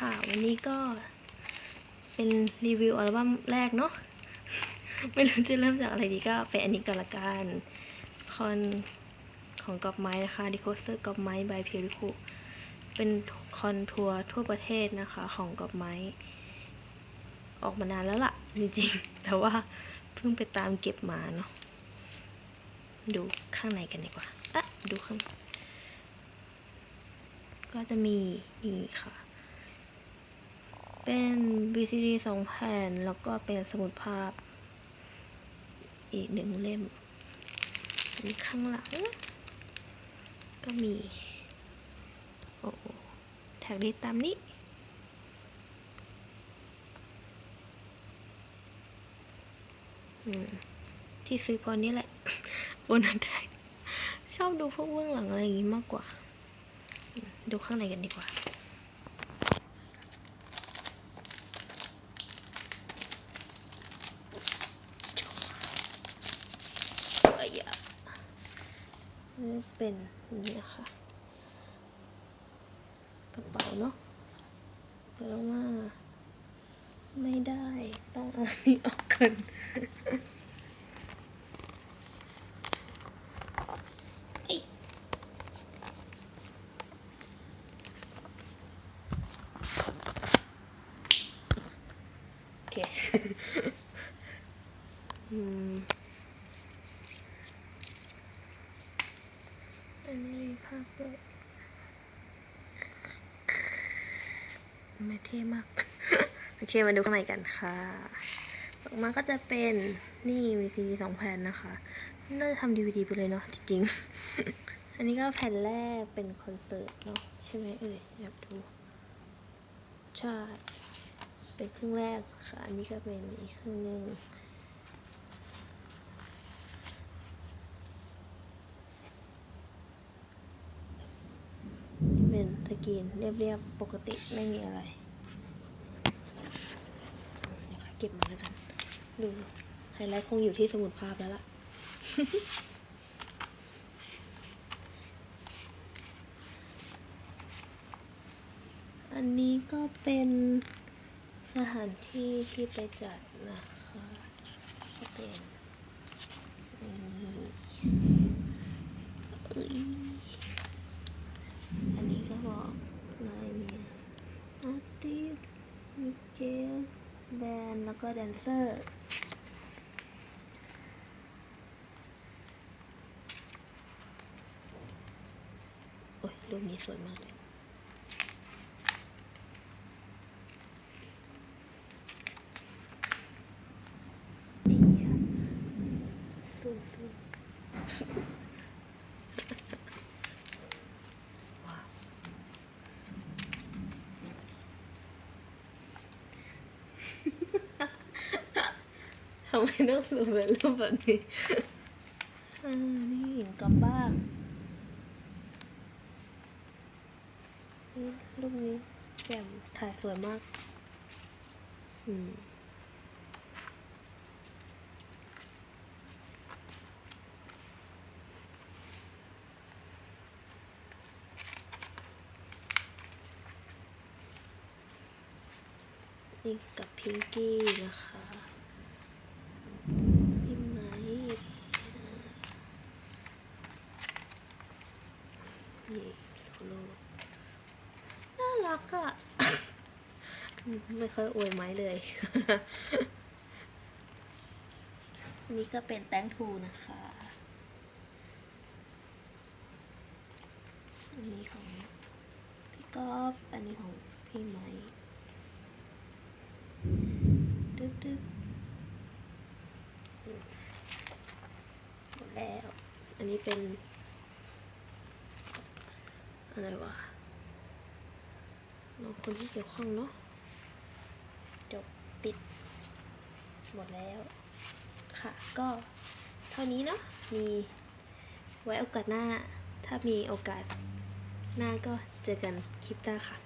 ค่ะ วันนี้ก็เป็นรีวิวอัลบั้มแรกเนาะ ไม่รู้จะเริ่มจากอะไรดีก็เป็นอันนี้ก่อนละกันคอนของกอบไม้นะคะดิโคเซอร์กอบไม้บายเพียริคุเป็นคอนทัวร์ทั่วประเทศนะคะของกอบไม้ ออกมานานแล้วล่ะ จริงๆ แต่ว่าเพิ่งไปตามเก็บมาเนาะดูข้างในกันดีกว่า อะ ดูข้าง ก็จะมีนี่ค่ะ เป็น VCD สองแผ่น แล้วก็เป็นสมุดภาพ อีกหนึ่งเล่มอีกข้างหลัง ก็มี โอ้แท็กลิสต์ตามนี้ที่ซื้อพอนี้แหละบนนั้นแท็กชอบดูพวกเบื้องหลังอะไรอย่างงี้มากกว่า ดูข้างในกันดีกว่า เอ้ยอะนี่ เป็นนี่ค่ะกระเป๋าเนาะแล้วว่า ไม่ได้ต้องอันนี้ออกกัน เอ้ย โอเค อืม อันนี้มีภาพด้วยไม่เท่มาก โอเคมาดูข้างในกันค่ะออกมาก็จะเป็นนี่ VCD สองแผ่นนะคะน่าจะทำ DVD ไปเลยเนาะจริงๆ อันนี้ก็แผ่นแรกเป็นคอนเสิร์ตเนาะใช่ไหมเอ่ยอยากดู ใช่ เป็นครึ่งแรกค่ะ อันนี้ก็เป็นอีกครึ่งหนึ่ง เป็นส กรีนเรียบๆปกติไม่มีอะไรนะคะเก็บมาแล้วกันดูไฮไลท์คงอยู่ที่สมุดภาพแล้วล่ะอันนี้ก็เป็นสถานที่ที่ไปจัดนะคะก็เป็นนี่ อก็บอกนายมีอาร์ติสมิเกลแบนแล้วก็แดนเซอร์โอ้ยรูปนี้สวยมากเลยนี่อะสู้สู้ว้าว ทำไมต้องสูบเป็นรูปแบบนี้อ่านี่หญิงกลับบ้านนี่รูปนี้แจ่มถ่ายสวยมาก อืมนี่กับพิงกี้นะคะพี่ไม้ นี่โซโล่น่ารักอะ่ะไม่ค่อยอวยไม้เลยอันนี้ก็เป็นแตงทูนะคะ อันนี้ของพี่ก๊อฟอันนี้ของพี่ไม้ตึ๊บตึ๊บหมดแล้ว อันนี้เป็น อะไรวะน้องคนที่เกี่ยวข้องเนาะจบปิด หมดแล้ว ค่ะ ก็เท่านี้เนาะมีไว้โอกาสหน้า ถ้ามีโอกาสหน้าก็เจอกันคลิปหน้าค่ะ